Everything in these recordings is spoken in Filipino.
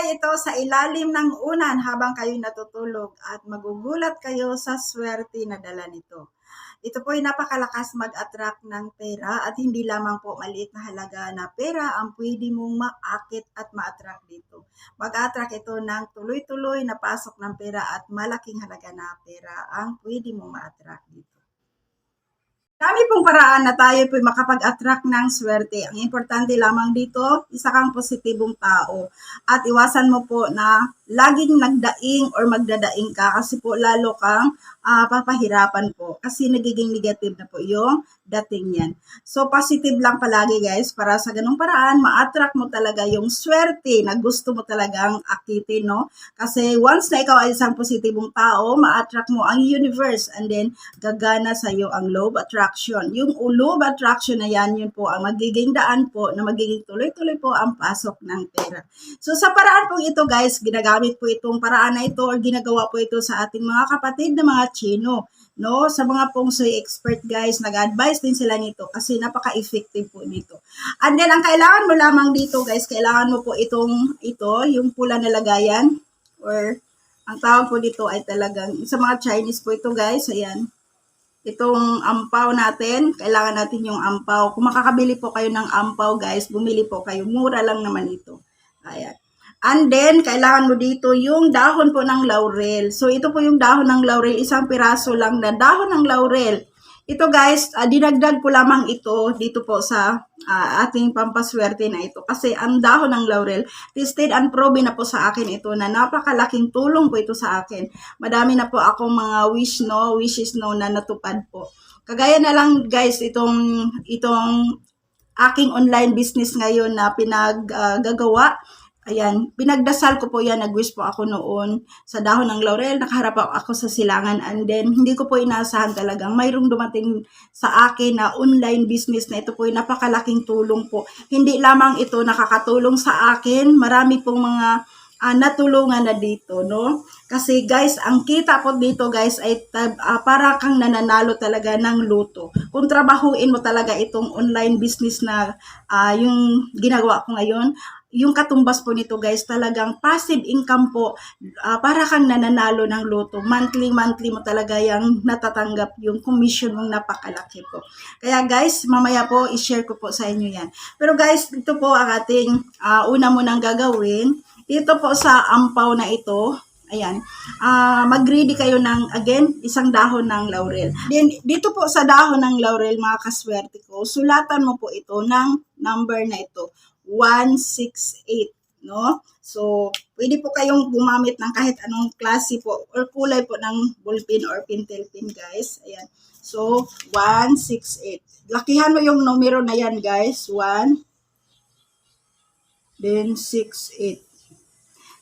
Nakalagay ito sa ilalim ng unan habang kayo natutulog at magugulat kayo sa swerte na dala nito. Ito po ay napakalakas mag-attract ng pera at hindi lamang po maliit na halaga na pera ang pwede mong maakit at ma-attract dito. Mag-attract ito ng tuloy-tuloy na pasok ng pera at malaking halaga na pera ang pwede mong ma-attract dito. Dami pong paraan na tayo po makapag-attract ng swerte. Ang importante lamang dito, isa kang positibong tao. At iwasan mo po na laging nagdaing or magdadaing ka kasi po lalo kang ah, papahirapan po. Kasi nagiging negative na po yung dating yan. So positive lang palagi guys para sa ganung paraan ma-attract mo talaga yung swerte na gusto mo talagang akitin, no? Kasi once na ikaw ay isang positibong tao, ma-attract mo ang universe and then gagana sa iyo ang of attraction. Yung of attraction na yan, yun po ang magiging daan po na magiging tuloy-tuloy po ang pasok ng pera. So sa paraan po ito guys, ginagamit po itong paraan na ito or ginagawa po ito sa ating mga kapatid na mga Chino. No, sa mga pong soy expert guys, nag-advise din sila nito kasi napaka-effective po nito. And then ang kailangan mo lamang dito guys, kailangan mo po itong ito, yung pula na lagayan or ang tawag po dito ay talagang sa mga Chinese po ito guys, ayan. Itong ampaw natin, kailangan natin yung ampaw. Kung makakabili po kayo ng ampaw guys, bumili po kayo. Mura lang naman ito. Ayan. And then, kailangan mo dito yung dahon po ng laurel. So, ito po yung dahon ng laurel. Isang piraso lang na dahon ng laurel. Ito guys, ah, dinagdag ko lamang ito dito po sa ah, ating pampaswerte na ito. Kasi ang dahon ng laurel, tested and proven na po sa akin ito na napakalaking tulong po ito sa akin. Madami na po akong mga wish no, wishes no na natupad po. Kagaya na lang guys, itong, itong aking online business ngayon na pinaggagawa. Ayan, pinagdasal ko po yan, nag-wish po ako noon sa dahon ng laurel, nakaharap ako sa silangan and then hindi ko po inaasahan talagang mayroong dumating sa akin na online business na ito po ay napakalaking tulong po. Hindi lamang ito nakakatulong sa akin, marami pong mga ah, natulungan na dito, no? Kasi guys, ang kita po dito guys ay ah, para kang nananalo talaga ng luto. Kung trabahuin mo talaga itong online business na ah, yung ginagawa ko ngayon, yung katumbas po nito guys, talagang passive income po, ah, para kang nananalo ng loto. Monthly, monthly mo talaga yung natatanggap yung commission mong napakalaki po. Kaya guys, mamaya po, i-share ko po sa inyo yan. Pero guys, ito po ang ating ah, una mo nang gagawin. Dito po sa ampaw na ito, Ayan. Ah, mag-ready kayo ng, again, isang dahon ng laurel. Then, dito po sa dahon ng laurel, mga kaswerte ko, sulatan mo po ito ng number na ito. 168, no? So, pwede po kayong gumamit ng kahit anong klase po or kulay po ng ballpen or pentel pen, guys. Ayan. So, 168. Lakihan mo yung numero na yan, guys. 1, then 68.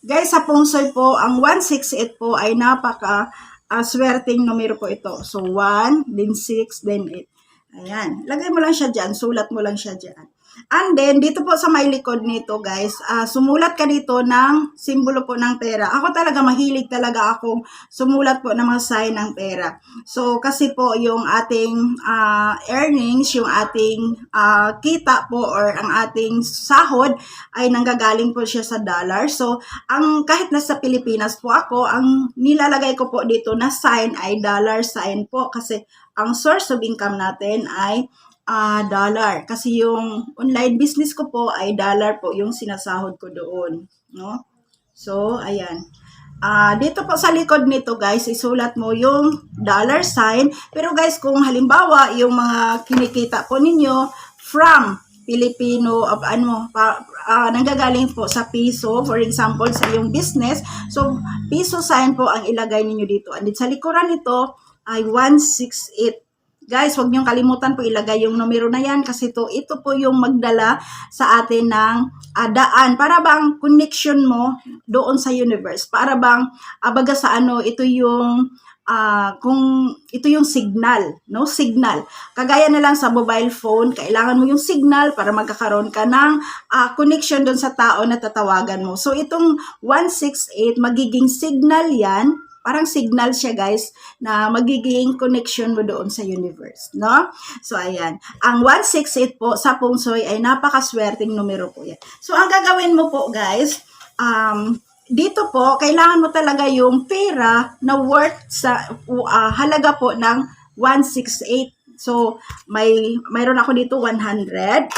Guys, sa Pungsoy po, ang 168 po ay napaka uh, swerteng numero po ito. So, 1, then 6, then 8. Ayan. Lagay mo lang siya dyan. Sulat mo lang siya dyan. And then, dito po sa may likod nito, guys, ah, sumulat ka dito ng simbolo po ng pera. Ako talaga, mahilig talaga akong sumulat po ng mga sign ng pera. So, kasi po, yung ating ah, earnings, yung ating ah, kita po, or ang ating sahod, ay nanggagaling po siya sa dollar. So, ang kahit nasa Pilipinas po ako, ang nilalagay ko po dito na sign ay dollar sign po. Kasi, ang source of income natin ay ah dollar. Kasi yung online business ko po ay dollar po yung sinasahod ko doon. No? So, ayan. Ah, dito po sa likod nito guys, isulat mo yung dollar sign. Pero guys, kung halimbawa yung mga kinikita po ninyo from Filipino of ano pa, ah, nanggagaling po sa piso for example sa yung business so piso sign po ang ilagay ninyo dito and sa likuran nito ay 168 Guys, huwag niyong kalimutan po ilagay yung numero na yan kasi to, ito po yung magdala sa atin ng ah, daan. Para bang connection mo doon sa universe. Para bang, abaga sa ano, ito yung ah, kung ito yung signal, no? Signal. Kagaya na lang sa mobile phone, kailangan mo yung signal para magkakaroon ka ng ah, connection doon sa tao na tatawagan mo. So itong 168 magiging signal 'yan parang signal siya guys na magiging connection mo doon sa universe, no? So ayan, ang 168 po sa Pungsoy ay napakaswerteng numero po yan. So ang gagawin mo po guys, um, dito po, kailangan mo talaga yung pera na worth sa uh, halaga po ng 168. So, may mayroon ako dito 100.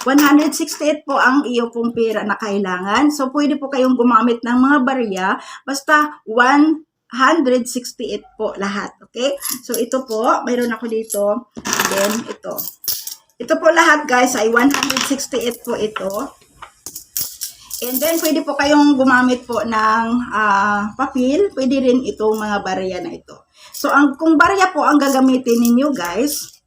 168 po ang iyo pong pera na kailangan. So, pwede po kayong gumamit ng mga barya. Basta 168 po lahat. Okay? So, ito po, mayroon ako dito. Then, ito. Ito po lahat guys ay 168 po ito. And then, pwede po kayong gumamit po ng ah, papel. Pwede rin itong mga barya na ito. So, ang, kung barya po ang gagamitin ninyo, guys,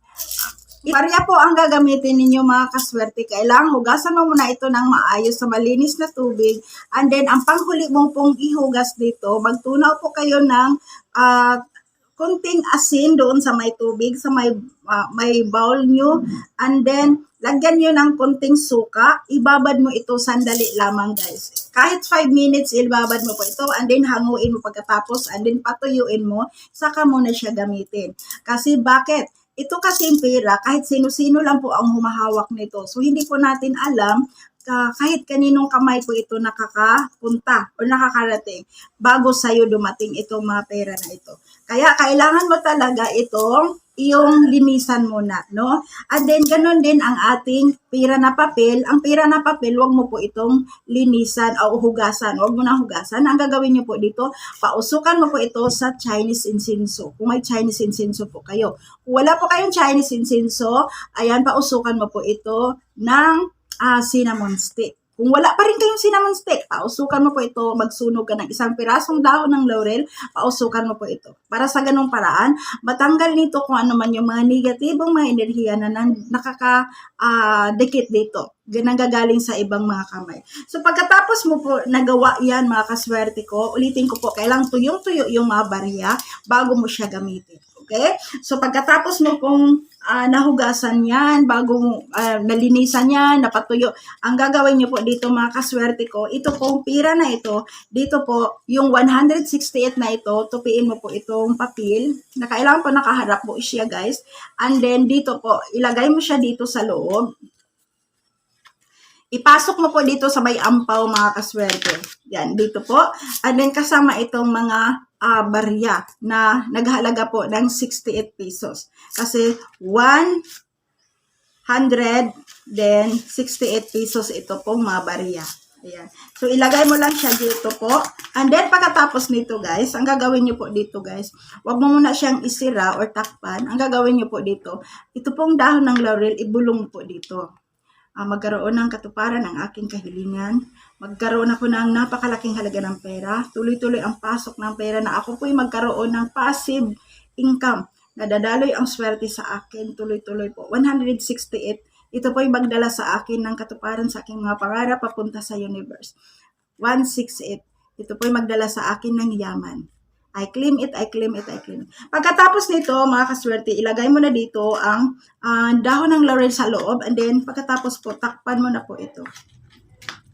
barya po ang gagamitin ninyo mga kaswerte. Kailangan hugasan mo muna ito ng maayos sa malinis na tubig. And then, ang panghuli mo pong ihugas dito, magtunaw po kayo ng ah, kunting asin doon sa may tubig, sa may, ah, may bowl nyo. And then, lagyan nyo ng kunting suka. Ibabad mo ito sandali lamang, guys. Kahit 5 minutes, ibabad mo po ito. And then, hanguin mo pagkatapos. And then, patuyuin mo. Saka mo na siya gamitin. Kasi bakit? Ito kasi yung pera, kahit sino-sino lang po ang humahawak nito. So, hindi po natin alam ka- kahit kaninong kamay po ito nakakapunta o nakakarating bago sa'yo dumating itong mga pera na ito. Kaya kailangan mo talaga itong iyong linisan muna, no? And then, ganun din ang ating pera na papel. Ang pera na papel, wag mo po itong linisan o hugasan. Wag mo na hugasan. Ang gagawin niyo po dito, pausukan mo po ito sa Chinese incenso. Kung may Chinese incenso po kayo. Kung wala po kayong Chinese incenso, ayan, pausukan mo po ito ng ah, cinnamon stick. Kung wala pa rin kayong cinnamon stick, pausukan mo po ito, magsunog ka ng isang pirasong dahon ng laurel, pausukan mo po ito. Para sa ganong paraan, matanggal nito kung ano man yung mga negatibong mga enerhiya na nakaka-dikit dito. Nanggagaling sa ibang mga kamay. So pagkatapos mo po nagawa yan mga kaswerte ko, ulitin ko po, kailang tuyong-tuyo yung mga barya bago mo siya gamitin. Okay? So pagkatapos mo pong ah, nahugasan yan, bago mo ah, nalinisan yan, napatuyo, ang gagawin nyo po dito mga kaswerte ko, ito pong pira na ito, dito po, yung 168 na ito, tupiin mo po itong papel, na kailangan po nakaharap po siya guys, and then dito po, ilagay mo siya dito sa loob, Ipasok mo po dito sa may ampaw mga kaswerte. Yan, dito po. And then kasama itong mga ah, barya na naghalaga po ng 68 pesos. Kasi 100 then 68 pesos ito pong mga barya. Ayan. So, ilagay mo lang siya dito po. And then, pagkatapos nito, guys, ang gagawin nyo po dito, guys, wag mo muna siyang isira or takpan. Ang gagawin nyo po dito, ito pong dahon ng laurel, ibulong po dito ah, magkaroon ng katuparan ng aking kahilingan, magkaroon ako ng napakalaking halaga ng pera, tuloy-tuloy ang pasok ng pera na ako po'y magkaroon ng passive income. Nadadaloy ang swerte sa akin, tuloy-tuloy po. 168, ito po'y magdala sa akin ng katuparan sa aking mga pangarap papunta sa universe. 168, ito po'y magdala sa akin ng yaman. I claim it, I claim it, I claim it. Pagkatapos nito, mga kaswerte, ilagay mo na dito ang ah, dahon ng laurel sa loob and then pagkatapos po, takpan mo na po ito.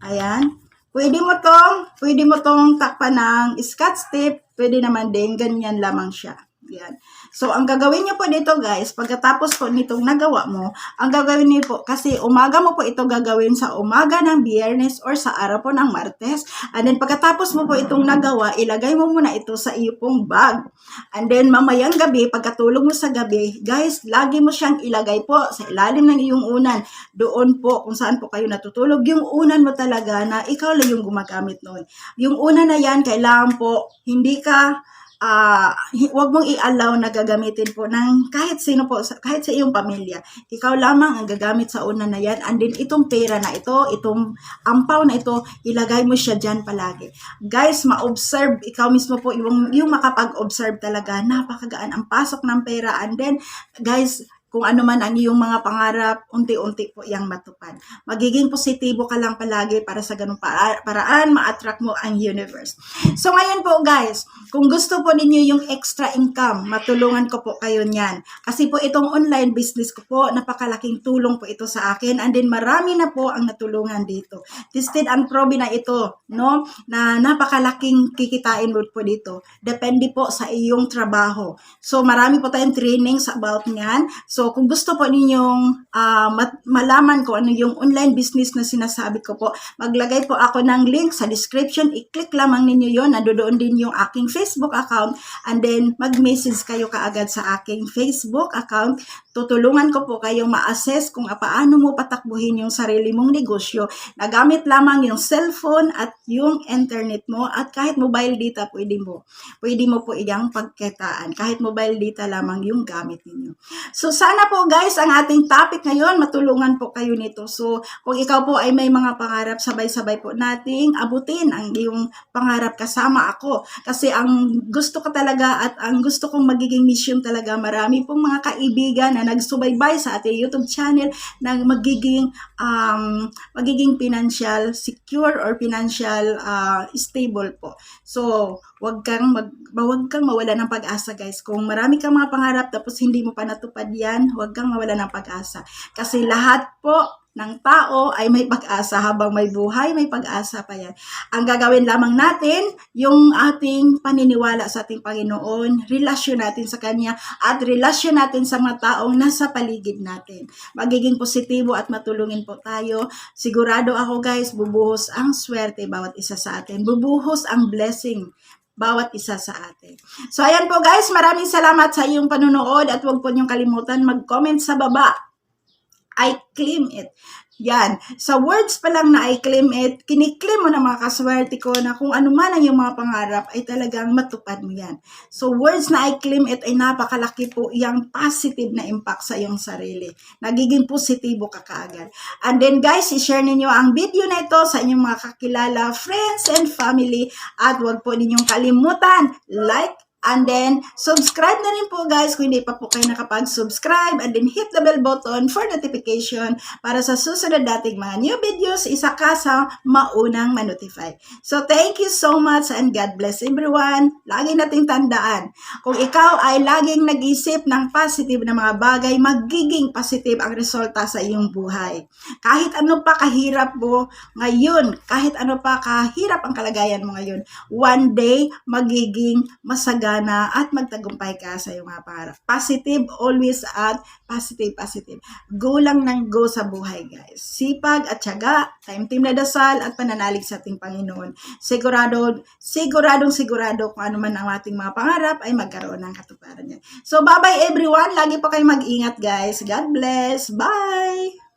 Ayan. Pwede mo tong, pwede mo tong takpan ng scotch tape, pwede naman din, ganyan lamang siya. Yan. So, ang gagawin niyo po dito guys, pagkatapos po nitong nagawa mo, ang gagawin niyo po, kasi umaga mo po ito gagawin sa umaga ng biyernes or sa araw po ng martes. And then, pagkatapos mo po itong nagawa, ilagay mo muna ito sa iyo pong bag. And then, mamayang gabi, pagkatulog mo sa gabi, guys, lagi mo siyang ilagay po sa ilalim ng iyong unan. Doon po, kung saan po kayo natutulog, yung unan mo talaga na ikaw lang yung gumagamit noon. Yung unan na yan, kailangan po, hindi ka ah hi- wag mong i-allow na gagamitin po ng kahit sino po, kahit sa iyong pamilya. Ikaw lamang ang gagamit sa una na yan. And then, itong pera na ito, itong ampaw na ito, ilagay mo siya dyan palagi. Guys, ma-observe, ikaw mismo po, yung, yung makapag-observe talaga, napakagaan ang pasok ng pera. And then, guys, kung ano man ang iyong mga pangarap, unti-unti po iyang matupad. Magiging positibo ka lang palagi para sa ganung para- paraan, ma-attract mo ang universe. So ngayon po guys, kung gusto po ninyo yung extra income, matulungan ko po kayo niyan. Kasi po itong online business ko po, napakalaking tulong po ito sa akin. And then marami na po ang natulungan dito. Tested and proven na ito, no? Na napakalaking kikitain mo po dito. Depende po sa iyong trabaho. So marami po tayong trainings about niyan. So kung gusto po ninyong ah, mat- malaman ko ano yung online business na sinasabi ko po, maglagay po ako ng link sa description. I-click lamang ninyo yon Nandoon din yung aking Facebook account. And then mag-message kayo kaagad sa aking Facebook account. Tutulungan ko po kayong ma-assess kung paano mo patakbuhin yung sarili mong negosyo. Nagamit lamang yung cellphone at yung internet mo at kahit mobile data pwede mo. Pwede mo po iyang pagkitaan. Kahit mobile data lamang yung gamit ninyo. So sana po guys, ang ating topic ngayon, matulungan po kayo nito. So kung ikaw po ay may mga pangarap, sabay-sabay po nating abutin ang iyong pangarap kasama ako. Kasi ang gusto ko talaga at ang gusto kong magiging mission talaga, marami pong mga kaibigan na nagsubaybay sa ating YouTube channel na magiging um, magiging financial secure or financial uh, stable po. So, wag kang mag wag kang mawala ng pag-asa guys. Kung marami kang mga pangarap tapos hindi mo pa natupad 'yan, wag kang mawala ng pag-asa. Kasi lahat po ng tao ay may pag-asa habang may buhay, may pag-asa pa yan. Ang gagawin lamang natin, yung ating paniniwala sa ating Panginoon, relasyon natin sa Kanya, at relasyon natin sa mga taong nasa paligid natin. Magiging positibo at matulungin po tayo. Sigurado ako guys, bubuhos ang swerte bawat isa sa atin. Bubuhos ang blessing bawat isa sa atin. So ayan po guys, maraming salamat sa iyong panunood at huwag po niyong kalimutan mag-comment sa baba. I claim it. Yan. Sa words pa lang na I claim it, kiniklaim mo na mga kaswerte ko na kung ano man ang iyong mga pangarap ay talagang matupad mo yan. So words na I claim it ay napakalaki po iyang positive na impact sa iyong sarili. Nagiging positibo ka kaagad. And then guys, i-share ninyo ang video na ito sa inyong mga kakilala, friends and family at huwag po ninyong kalimutan, like, And then, subscribe na rin po guys kung hindi pa po kayo nakapag-subscribe. And then, hit the bell button for notification para sa susunod dating mga new videos, isa ka sa maunang ma-notify. So, thank you so much and God bless everyone. Lagi nating tandaan, kung ikaw ay laging nag-isip ng positive na mga bagay, magiging positive ang resulta sa iyong buhay. Kahit ano pa kahirap mo ngayon, kahit ano pa kahirap ang kalagayan mo ngayon, one day, magiging masaga gana at magtagumpay ka sa iyong mga pangarap. Positive always at positive, positive. Go lang ng go sa buhay, guys. Sipag at tiyaga, time-team na dasal at pananalig sa ating Panginoon. Sigurado, siguradong sigurado kung ano man ang ating mga pangarap ay magkaroon ng katuparan niya. So, bye-bye everyone. Lagi po kayo mag-ingat, guys. God bless. Bye!